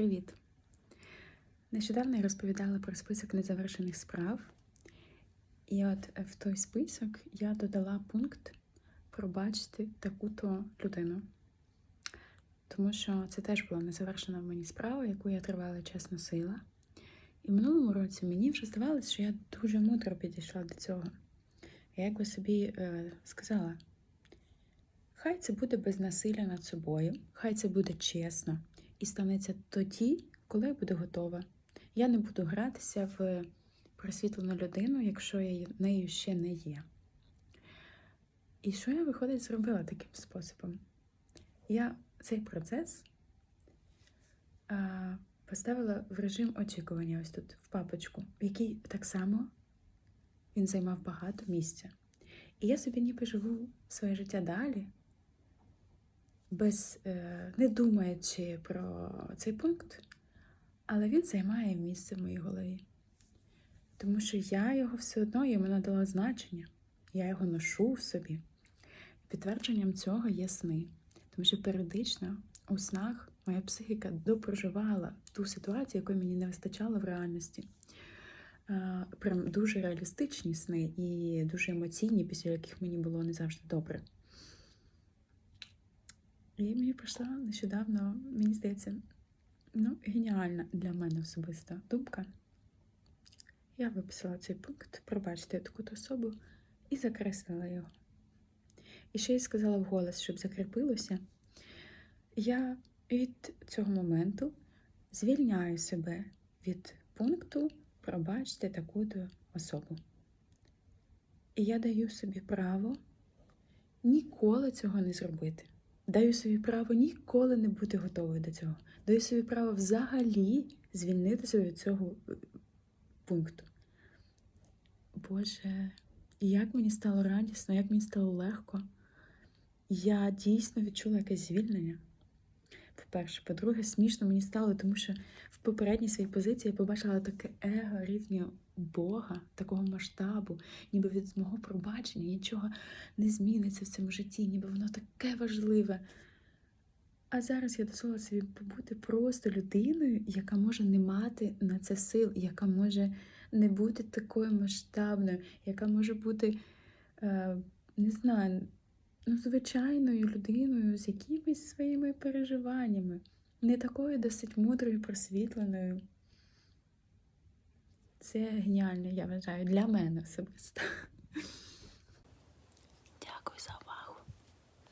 Привіт! Нещодавно я розповідала про список незавершених справ, і от в той список я додала пункт пробачити таку-то людину. Тому що це теж була незавершена в мені справа, яку я тривалий час носила. І в минулому році мені вже здавалося, що я дуже мудро підійшла до цього. Я якби собі е, сказала: хай це буде без насилля над собою, хай це буде чесно і станеться тоді, коли я буду готова. Я не буду гратися в просвітлену людину, якщо я нею ще не є. І що я, виходить, зробила таким способом? Я цей процес а, поставила в режим очікування ось тут, в папочку, який так само він займав багато місця. І я собі ніби живу своє життя далі, без, е, не думаючи про цей пункт, але він займає місце в моїй голові. Тому що я його все одно йому надала значення, я його ношу в собі. Підтвердженням цього є сни. Тому що періодично у снах моя психіка допроживала ту ситуацію, якої мені не вистачало в реальності. Е, Прям дуже реалістичні сни і дуже емоційні, після яких мені було не завжди добре. І мені прийшла нещодавно, мені здається, ну, геніальна для мене особиста думка. Я виписала цей пункт, пробачте таку особу, і закреслила його. І ще й сказала вголос, щоб закріпилося. Я від цього моменту звільняю себе від пункту пробачте таку-то особу. І я даю собі право ніколи цього не зробити. Даю собі право ніколи не бути готовою до цього. Даю собі право взагалі звільнитися від цього е, пункту. Боже, як мені стало радісно, як мені стало легко. Я дійсно відчула якесь звільнення. По-перше, по-друге, смішно мені стало, тому що в попередній своїй позиції я побачила таке его рівня Бога, такого масштабу, ніби від мого пробачення нічого не зміниться в цьому житті, ніби воно таке важливе. А зараз я дозволила собі побути просто людиною, яка може не мати на це сил, яка може не бути такою масштабною, яка може бути, е, не знаю, ну, звичайною людиною з якимись своїми переживаннями, не такою досить мудрою, просвітленою. Це геніально, я вважаю, для мене особисто.